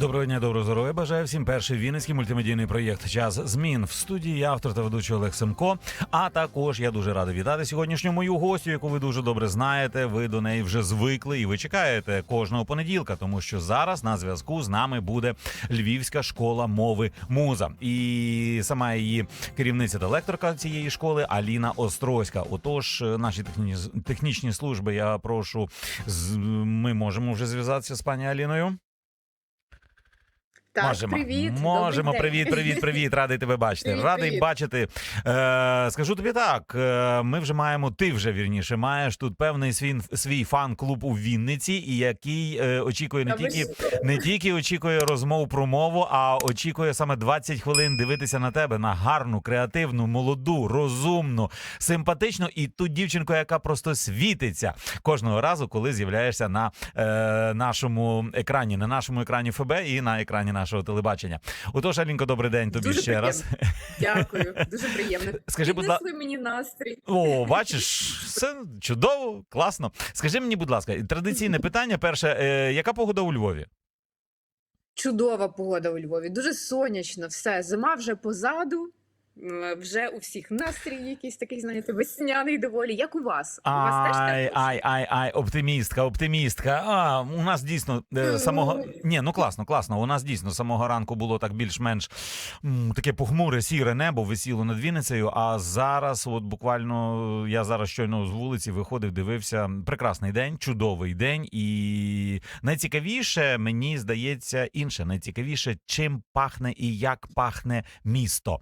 Доброго дня, доброго здоров'я. Бажаю всім перший вінницький мультимедійний проєкт Час змін в студії. Я автор та ведучий Олег Семко. А також я дуже радий вітати сьогоднішню мою гостю, яку ви дуже добре знаєте. Ви до неї вже звикли, і ви чекаєте кожного понеділка, тому що зараз на зв'язку з нами буде Львівська школа мови муза, і сама її керівниця та лекторка цієї школи Аліна Острозька. Отож, наші техні- технічні служби. Я прошу ми можемо вже зв'язатися з пані Аліною. Так, можемо. привіт. Можемо. Привіт, привіт, привіт. Радий тебе бачити. Привіт, Радий привіт. бачити. Е, скажу тобі так: е, ми вже маємо, ти вже вірніше, маєш тут певний свій, свій фан-клуб у Вінниці, і який е, очікує не тільки. Не тільки очікує розмов про мову, а очікує саме 20 хвилин дивитися на тебе на гарну, креативну, молоду, розумну, симпатичну і ту дівчинку, яка просто світиться кожного разу, коли з'являєшся на е, нашому екрані, на нашому екрані ФБ і на екрані нашого телебачення. Отож, Алінко, добрий день тобі Дуже ще раз. Дякую, дуже приємно. Скажи, будь ласка, мені настрій. О, бачиш, все чудово, класно. Скажи мені, будь ласка, традиційне питання. Перше, е, яка погода у Львові? Чудова погода у Львові, дуже сонячно, все. Зима вже позаду. М, Вже у всіх настрій якийсь такий, знаєте, весняний доволі. Як у вас? У вас теж Ай, тепло? ай, ай, ай, оптимістка, оптимістка. А, у нас дійсно е, самого. Ні, ну класно, класно. У нас дійсно самого ранку було так більш-менш м, таке похмуре, сіре небо висіло над Вінницею. А зараз, от буквально, я зараз щойно з вулиці виходив, дивився. Прекрасний день, чудовий день. І найцікавіше, мені здається, інше. Найцікавіше, чим пахне і як пахне місто.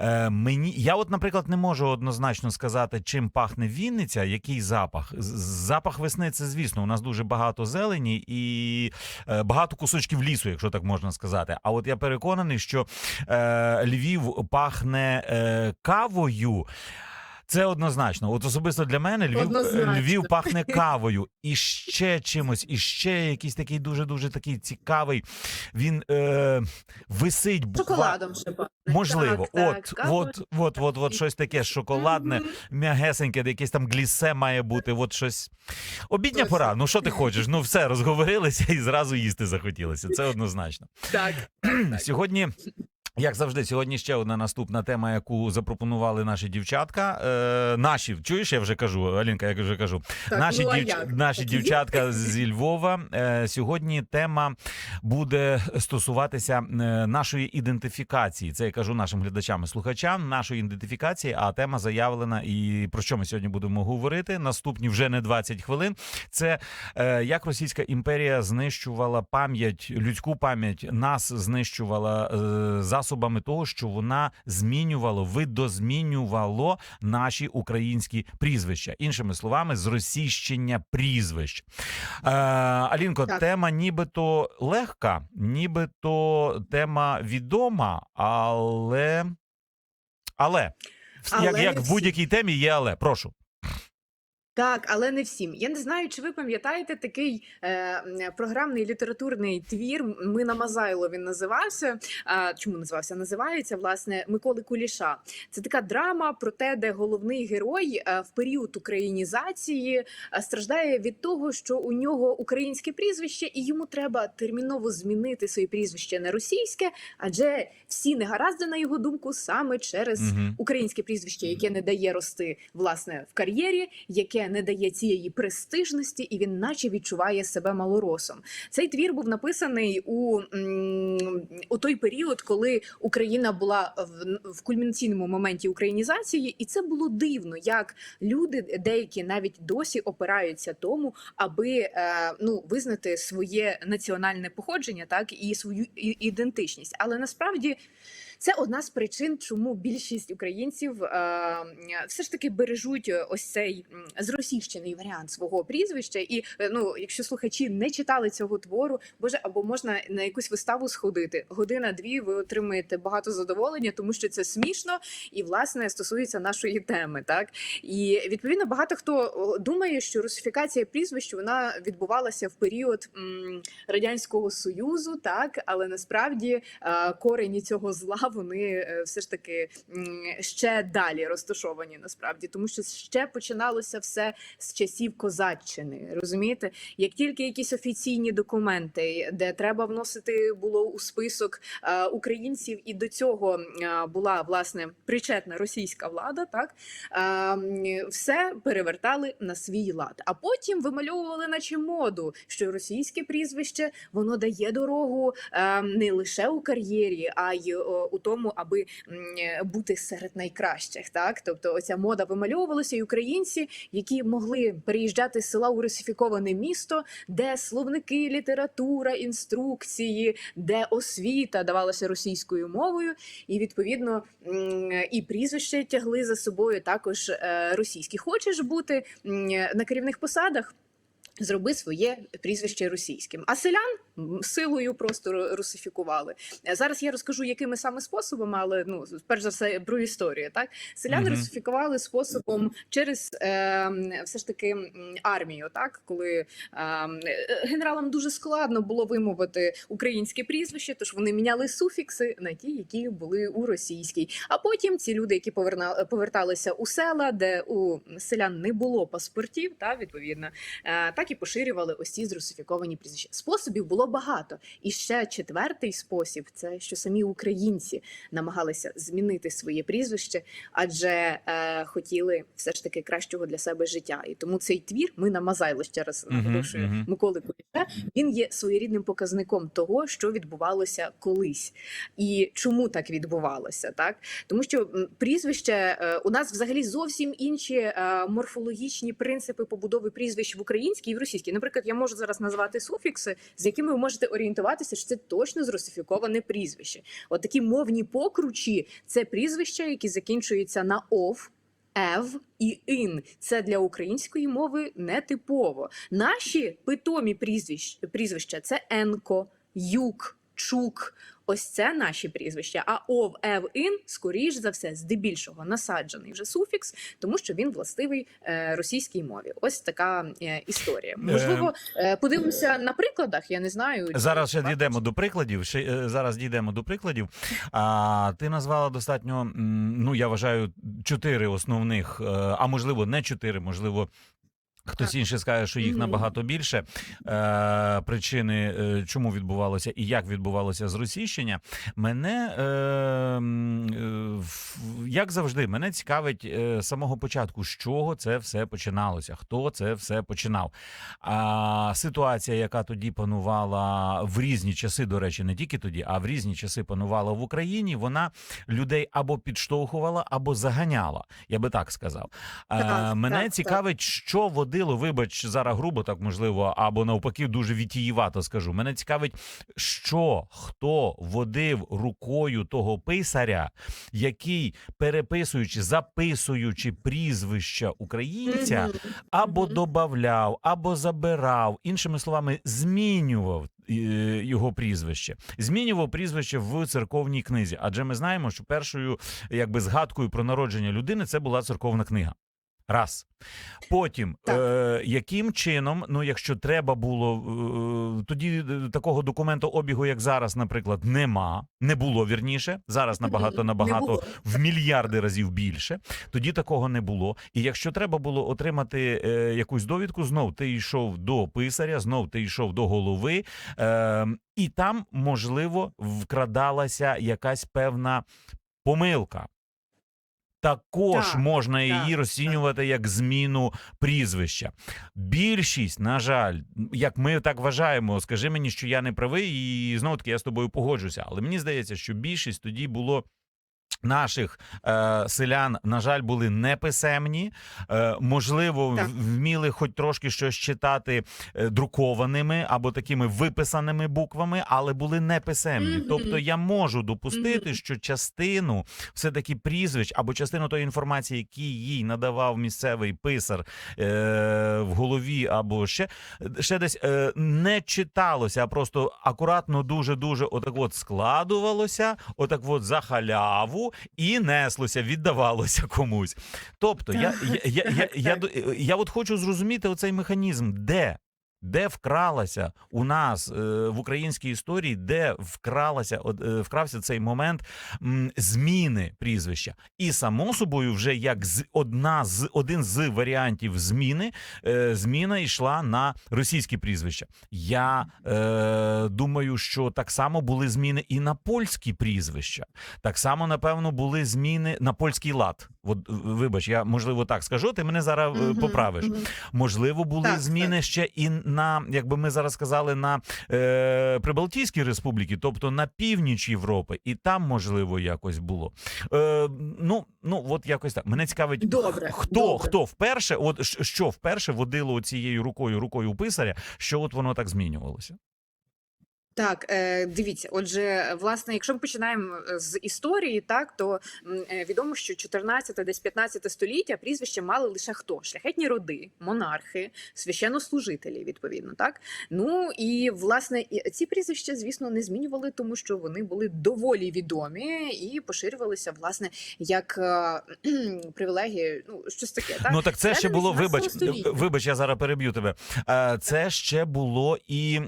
Е, мені я, от, наприклад, не можу однозначно сказати, чим пахне Вінниця, який запах. Запах весни, це звісно. У нас дуже багато зелені і е, багато кусочків лісу, якщо так можна сказати. А от я переконаний, що е, Львів пахне е, кавою. Це однозначно. От особисто для мене Львів, Однозначно. Львів пахне кавою і ще чимось, і ще якийсь такий дуже дуже такий цікавий. Він е, висить буквально. Шоколадом ще пахне. Можливо, Так, так, от, кава. от, от, от, от щось таке шоколадне, м'ягесеньке, якесь там глісе має бути. От щось. Обідня Точно. пора. Ну що ти хочеш? Ну все, розговорилися і зразу їсти захотілося. Це однозначно. Так. Сьогодні. Як завжди, сьогодні ще одна наступна тема, яку запропонували наші дівчатка. Е, наші, чуєш, я вже кажу, Алінка, я вже кажу. Так, наші, ну, дівч... наші Так дівчатка зі Львова. Е, сьогодні тема буде стосуватися е, нашої ідентифікації. Це я кажу нашим глядачам і слухачам. Нашої ідентифікації, а тема заявлена. І про що ми сьогодні будемо говорити? Наступні вже не 20 хвилин. Це е, як Російська імперія знищувала пам'ять, людську пам'ять, нас знищувала е, засобами того, що вона змінювала, видозмінювало наші українські прізвища. Іншими словами, зросійщення прізвищ. Е, Алінко, Так. тема нібито легка, нібито тема відома, але. Але, Але як, як в будь-якій темі є але. Прошу. Так, але не всім. Я не знаю, чи ви пам'ятаєте такий е, програмний літературний твір. Ми на Мазайло він називався. А, чому називався? Називається власне Миколи Куліша. Це така драма про те, де головний герой е, в період українізації е, страждає від того, що у нього українське прізвище, і йому треба терміново змінити своє прізвище на російське, адже всі негаразди, на його думку, саме через Мгм. українське прізвище, яке не дає рости власне в кар'єрі, яке не дає цієї престижності, і він наче відчуває себе малоросом. Цей твір був написаний у, у той період, коли Україна була в, в кульмінаційному моменті українізації, і це було дивно, як люди деякі навіть досі опираються тому, аби е, ну визнати своє національне походження, так і свою ідентичність. Але насправді. Це одна з причин, чому більшість українців е, все ж таки бережуть ось цей зросійщений варіант свого прізвища. І е, ну, якщо слухачі не читали цього твору, боже, або можна на якусь виставу сходити. Година-дві ви отримаєте багато задоволення, тому що це смішно і власне стосується нашої теми. Так і відповідно багато хто думає, що русифікація прізвищ вона відбувалася в період м, радянського союзу, так але насправді е, корені цього зла вони е, все ж таки ще далі розташовані насправді, тому що ще починалося все з часів козаччини. Розумієте, як тільки якісь офіційні документи, де треба вносити було у список е, українців, і до цього е, була власне причетна російська влада, так все перевертали на свій лад. А потім вимальовували, наче моду, що російське прізвище воно дає дорогу не лише у кар'єрі, а й о, у тому, аби бути серед найкращих. Так, тобто, оця мода вимальовувалася, і українці, які могли переїжджати з села у русифіковане місто, де словники, література, інструкції, де освіта давалася російською мовою, і відповідно і прізвище тягли за собою також е, російські. Хочеш бути на керівних посадах? Зроби своє прізвище російським, а селян силою просто русифікували. Е, Зараз я розкажу, якими саме способами, але ну перш за все про історію. Так селян Мгм. русифікували способом через е, все ж таки армію. Так, коли е, е, генералам дуже складно було вимовити українське прізвище, тож вони міняли суфікси на ті, які були у російській. А потім ці люди, які поверна, поверталися у села, де у селян не було паспортів, та відповідно, е, так і поширювали ось ці зрусифіковані прізвища. Способів було багато. І ще четвертий спосіб це що самі українці намагалися змінити своє прізвище, адже е, хотіли все ж таки кращого для себе життя. І тому цей твір ми на Мазайло ще раз наголошую мгм. Миколи Куліша. Він є своєрідним показником того, що відбувалося колись, і чому так відбувалося, так тому що прізвище е, у нас взагалі зовсім інші е, морфологічні принципи побудови прізвищ в українській і в російській. Наприклад, я можу зараз назвати суфікси, з якими ви можете орієнтуватися, що це точно зрусифіковане прізвище. От такі мовні покручі це прізвища, які закінчуються на ов. Ев і ін це для української мови нетипово. Наші питомі прізвищ, прізвища це енко, юк, чук. Ось це наші прізвища. А ов, ев, ін, скоріш за все, здебільшого насаджений вже суфікс, тому що він властивий е, російській мові. Ось така е, історія. Можливо, е, подивимося на прикладах. Я не знаю. Зараз ще дійдемо до прикладів. Ще зараз дійдемо до прикладів. А ти назвала достатньо. Ну я вважаю, чотири основних, а можливо, не чотири, можливо. Хтось Так. інший скаже, що їх набагато більше е, причини, е, чому відбувалося і як відбувалося зросійщення. Мене е, е, як завжди, мене цікавить е, з самого початку, з чого це все починалося, хто це все починав. А ситуація, яка тоді панувала в різні часи, до речі, не тільки тоді, а в різні часи панувала в Україні, вона людей або підштовхувала, або заганяла. Я би так сказав. Так, мене так, так. цікавить, що водило, вибач, зараз грубо так можливо, або навпаки, дуже вітіївато скажу. Мене цікавить, що хто водив рукою того писаря, який, переписуючи, записуючи прізвища українця, або добавляв, або забирав, іншими словами, змінював е, його прізвище, змінював прізвище в церковній книзі. Адже ми знаємо, що першою якби згадкою про народження людини це була церковна книга. Раз. Потім, е, яким чином, ну якщо треба було, е, тоді е, такого документу обігу, як зараз, наприклад, нема, не було вірніше. Зараз набагато набагато в мільярди разів більше. Тоді такого не було. І якщо треба було отримати е, якусь довідку, знов ти йшов до писаря, знов ти йшов до голови, е, і там, можливо, вкрадалася якась певна помилка. Також Так, можна її так, розцінювати як зміну прізвища. Більшість, на жаль, як ми так вважаємо, скажи мені, що я не правий, і знову таки я з тобою погоджуся. Але мені здається, що більшість тоді було. Наших е, селян, на жаль, були неписемні, е, можливо, Так. вміли хоч трошки щось читати е, друкованими або такими виписаними буквами, але були неписемні. Мгм. Тобто я можу допустити, Мгм. що частину все-таки прізвищ або частину тої інформації, які їй надавав місцевий писар е, в голові, або ще, ще десь е, не читалося, а просто акуратно дуже дуже отак от складувалося, отак от за халяву і неслося, віддавалося комусь. Тобто, я, я, я, я, я, я, я от хочу зрозуміти оцей механізм, де Де вкралася у нас е, в українській історії, де вкралася е, вкрався цей момент зміни прізвища, і само собою, вже як з одна з один з варіантів зміни, е, зміна йшла на російські прізвища. Я е, думаю, що так само були зміни і на польські прізвища. Так само, напевно, були зміни на польський лад. От, вибач, я можливо так скажу. Ти мене зараз Мгм, поправиш. мгм. Можливо, були Так, зміни ще і на, як би ми зараз сказали, на е, Прибалтійській республіки, тобто на північ Європи, і там можливо якось було. Е, ну, ну от якось так. Мене цікавить, Добре, хто добре. хто вперше, от що вперше водило цією рукою, рукою писаря, що от воно так змінювалося. Так, е, дивіться, отже, власне, якщо ми починаємо е, з історії, так то е, відомо, що 14, десь 15 століття прізвище мали лише хто? Шляхетні роди, монархи, священнослужителі, відповідно, так. Ну і власне ці прізвища, звісно, не змінювали, тому що вони були доволі відомі і поширювалися, власне, як е, привілегії, ну щось таке, так. Ну так це ще було. 17 Вибач, вибач, я зараз переб'ю тебе. Це ще було і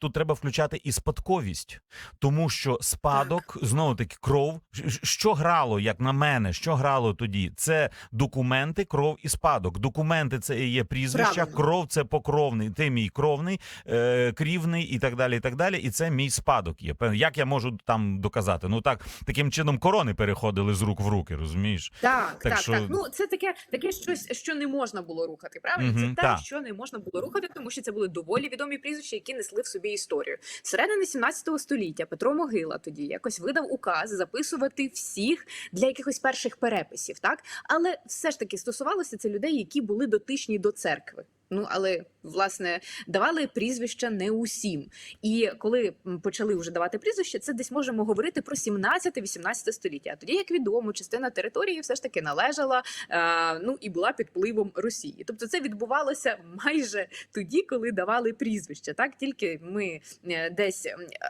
тут треба включати і спадковість, тому що спадок знову таки кров. Що грало, як на мене, що грало тоді? Це документи, кров і спадок. Документи це є прізвища, Правильно. кров це покровний. Ти мій кровний, е, крівний і так далі. І так далі. І це мій спадок є. Як я можу там доказати? Ну так таким чином корони переходили з рук в руки, розумієш? Так, Так так, що- так. Ну це таке, таке щось, що не можна було рухати. Правильно, Мгм, це те, так. що не можна було рухати, тому що це були доволі відомі прізвища, які несли в собі історію. Середини 17 століття Петро Могила тоді якось видав указ записувати всіх для якихось перших переписів, так але все ж таки стосувалося це людей, які були дотичні до церкви. Ну але власне давали прізвища не усім. І коли почали вже давати прізвища, це десь можемо говорити про 17-18 століття. А тоді, як відомо, частина території все ж таки належала е, ну і була під впливом Росії. Тобто це відбувалося майже тоді, коли давали прізвища. Так тільки ми е, десь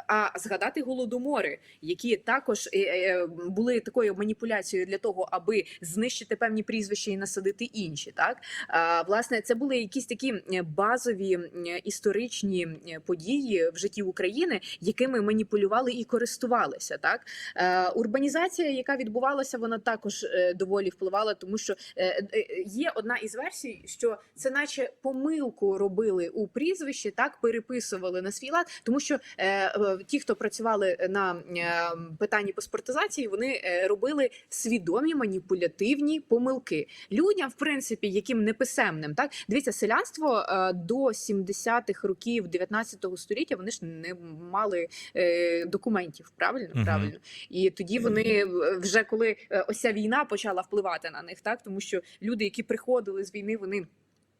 а згадати голодомори, які також е, були такою маніпуляцією для того, аби знищити певні прізвища і насадити інші. Так власне, це були якісь такі базові історичні е, події в житті України, якими маніпулювали і користувалися. Так Е, урбанізація, яка відбувалася, вона також е, доволі впливала, тому що е, е, є одна із версій, що це, наче помилку робили у прізвищі, так переписували на свій лад, тому що е, е, ті, хто працювали на е, питанні паспортизації, вони е, робили свідомі маніпулятивні помилки людям, в принципі, яким неписемним. Так дивіться, селянство е, до 70-х років 19 століття вони ж не мали е, документів. Правильно, угу. правильно. І тоді вони е, вже коли е, ось ця війна почала впливати на них, так тому що люди, які приходили з війни, вони.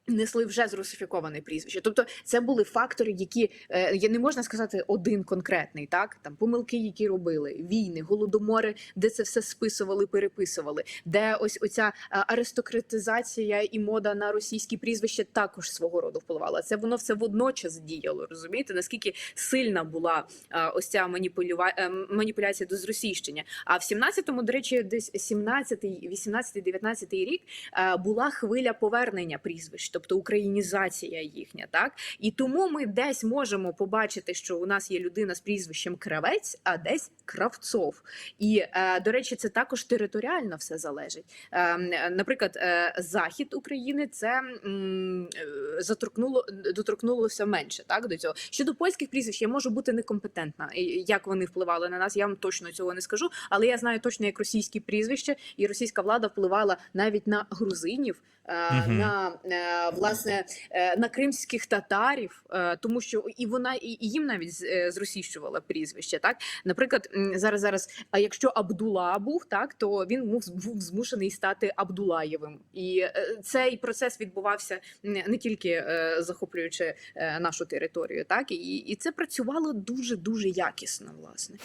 Несли вже зрусифіковане прізвище. Тобто це були фактори, які е, я не можна сказати один конкретний, так там помилки, які робили, війни, голодомори, де це все списували, переписували, де ось оця е, аристократизація і мода на російські прізвища також свого роду впливала. Це воно все водночас діяло. Розумієте, наскільки сильна була е, ось ця маніпулюва... маніпуляція до зросійщення. А в 17-му, до речі, десь 17-й, 18-й, 19-й рік була хвиля повернення прізвищ, тобто українізація їхня, так і тому ми десь можемо побачити, що у нас є людина з прізвищем Кравець, а десь Кравцов. І е, до речі, це також територіально все залежить. Е, Наприклад, е, захід України це заторкнуло доторкнулося менше. Так до цього щодо польських прізвищ, я можу бути некомпетентна. Як вони впливали на нас, я вам точно цього не скажу. Але я знаю точно, як російські прізвища, і російська влада впливала навіть на грузинів, Мгм. на е, власне е, на кримських татарів, тому що і вона і їм навіть з- зросійщувала прізвище. Так, наприклад, зараз зараз. А якщо Абдула був, так то він був, був змушений стати Абдулаєвим, і цей процес відбувався не тільки е, захоплюючи е, нашу територію, так і, і це працювало дуже дуже якісно. Власне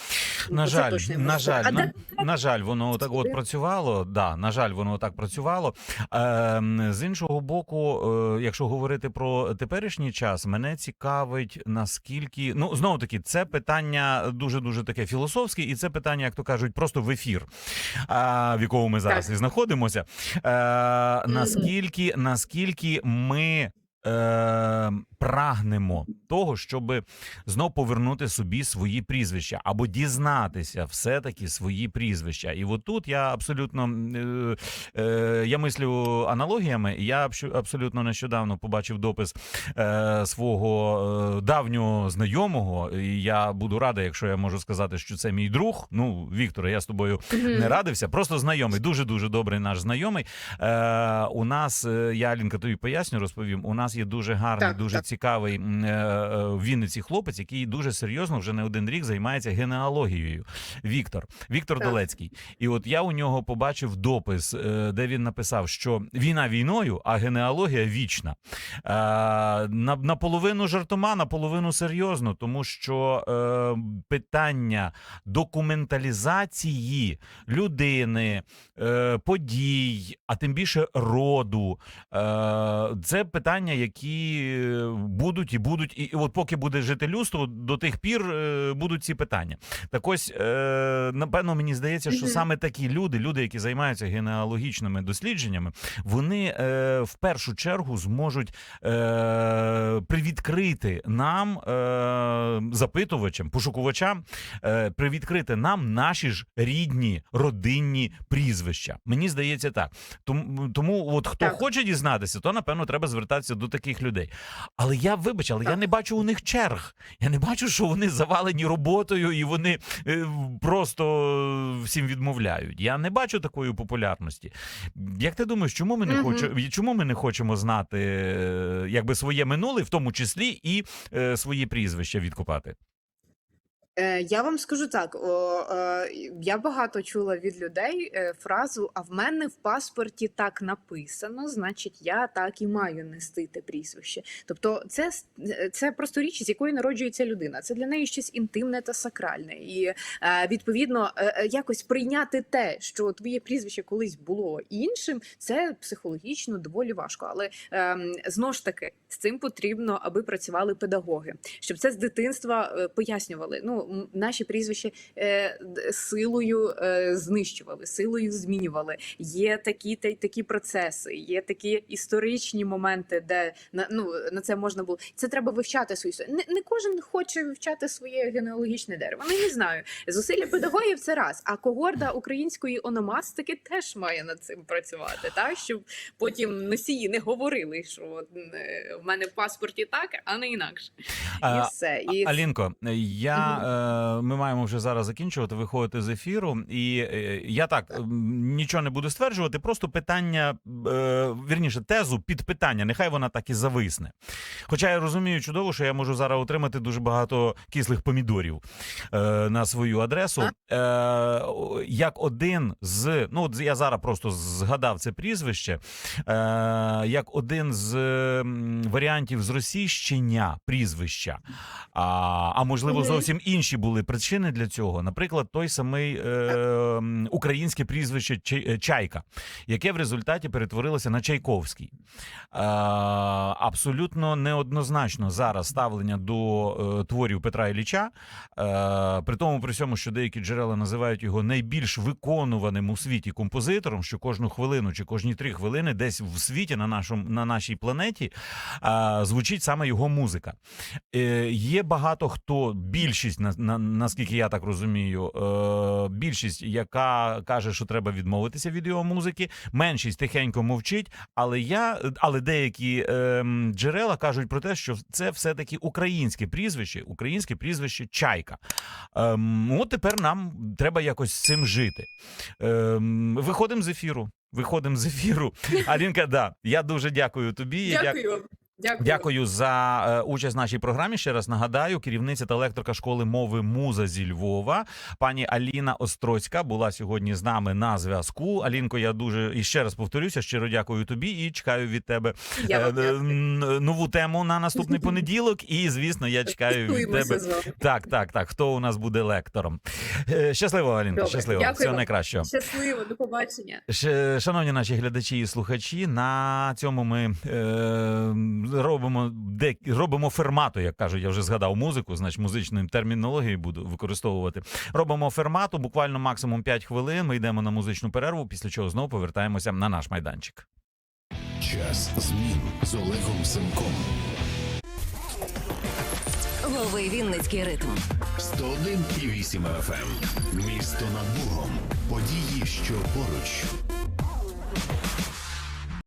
На Це жаль, точно на жаль, на, на жаль, воно так от працювало. Да, на жаль, воно так працювало. Ем, з іншого боку, е, якщо говорити про теперішній час, мене цікавить наскільки ну знову таки, це питання дуже дуже таке філософське, і це питання, як то кажуть, просто в ефір, в якому ми зараз і знаходимося. Наскільки наскільки ми е, прагнемо того, щоб знов повернути собі свої прізвища або дізнатися все-таки свої прізвища. І от тут я абсолютно е, е, я мислю аналогіями. Я абсолютно нещодавно побачив допис е, свого е, давнього знайомого. І я буду радий, якщо я можу сказати, що це мій друг. Ну, Вікторе, я з тобою не радився, просто знайомий, дуже дуже добрий наш знайомий. Е, у нас е, я Алінка тобі поясню, розповім. У нас є дуже гарний, Так, дуже так. цікавий е, е, в Вінниці хлопець, який дуже серйозно вже не один рік займається генеалогією. Віктор, Віктор Так. Долецький. І от я у нього побачив допис, е, де він написав, що війна війною, а генеалогія вічна. Наполовину жартома, наполовину серйозно, тому що питання документалізації людини, подій, а тим більше роду. Це питання, які е, будуть і будуть, і, от поки буде жити людство, до тих пір е, будуть ці питання. Так ось, е, напевно, мені здається, що саме такі люди, люди, які займаються генеалогічними дослідженнями, вони в першу чергу зможуть привідкрити нам, запитувачам, пошукувачам, привідкрити нам наші ж рідні родинні прізвища. Мені здається так. Тому, тому от хто Так. хоче дізнатися, то напевно треба звертатися до таких людей. Але я вибач, але я не бачу у них черг. Я не бачу, що вони завалені роботою і вони е, просто всім відмовляють. Я не бачу такої популярності. Як ти думаєш, чому ми не угу. хочемо, чому ми не хочемо знати е, якби своє минуле, в тому числі і е, свої прізвища відкопати? Е, Я вам скажу так: о, е, я багато чула від людей е, фразу: а в мене в паспорті так написано, значить, я так і маю нести те прізвище. Тобто, це, це просто річ, з якої народжується людина. Це для неї щось інтимне та сакральне. І відповідно якось прийняти те, що твоє прізвище колись було іншим, це психологічно доволі важко. Але ем, знову ж таки, з цим потрібно, аби працювали педагоги, щоб це з дитинства пояснювали. Ну, наші прізвища е, силою е, знищували, силою змінювали. Є такі та такі процеси, є такі історичні моменти, де на ну на це можна було. Це треба вивчати свою історію. Не, не кожен хоче вивчати своє генеалогічне дерево. Ну, не знаю. Зусилля педагогів це раз. А когорда української ономастики теж має над цим працювати, так щоб потім носії не говорили, що от, е, в мене в паспорті так, а не інакше. І все. І Алінко, я ми маємо вже зараз закінчувати, виходити з ефіру, і е, я так нічого не буду стверджувати. Просто питання, е, вірніше, тезу під питання. Нехай вона так і зависне. Хоча я розумію чудово, що я можу зараз отримати дуже багато кислих помідорів е, на свою адресу. Е, як один з ну от я зараз просто згадав це прізвище, е, як один з варіантів зросійщення прізвища. А, а можливо, зовсім інші були причини для цього. Наприклад, той самий е, українське прізвище е, Чайка, яке в результаті перетворилося на Чайковський. Е, абсолютно неоднозначно зараз ставлення до е, творів Петра Ілліча. Е, при тому, при всьому, що деякі джерела називають його найбільш виконуваним у світі композитором, що кожну хвилину чи кожні три хвилини десь в світі на нашому на нашій планеті е, звучить саме його музика. Е, є багато хто, більшість, на, на, наскільки я так розумію, е, більшість, яка каже, що треба відмовитися від його музики, меншість тихенько мовчить, але я, але деякі е, джерела кажуть про те, що це все-таки українське прізвище, українське прізвище Чайка. Ем, от тепер нам треба якось з цим жити. Ем, виходимо з ефіру. Виходимо з ефіру. Алінка, да, я дуже дякую тобі. Дякую. Дякую. Дякую за е, участь в нашій програмі. Ще раз нагадаю, керівниця та лекторка школи мови Муза зі Львова, пані Аліна Остроцька була сьогодні з нами на зв'язку. Алінко, я дуже і ще раз повторюся, щиро дякую тобі і чекаю від тебе е, дякую. нову тему на наступний понеділок. І звісно, я чекаю від тебе. Так, так, так. Хто у нас буде лектором? Е, Щасливо, Алінко, Добре, щасливо. дякую Всього вам. найкращого. Щасливо, до побачення. Шановні наші глядачі і слухачі, на цьому ми е, робимо де робимо фермату, як кажуть, я вже згадав музику, значить музичною термінологією буду використовувати. Робимо фермату, буквально максимум 5 хвилин. Ми йдемо на музичну перерву, після чого знову повертаємося на наш майданчик. Час змін з Олегом Семком. Ловий Вінницький ритм. 101,8 FM. Ем. Місто над Бугом. Події, що поруч.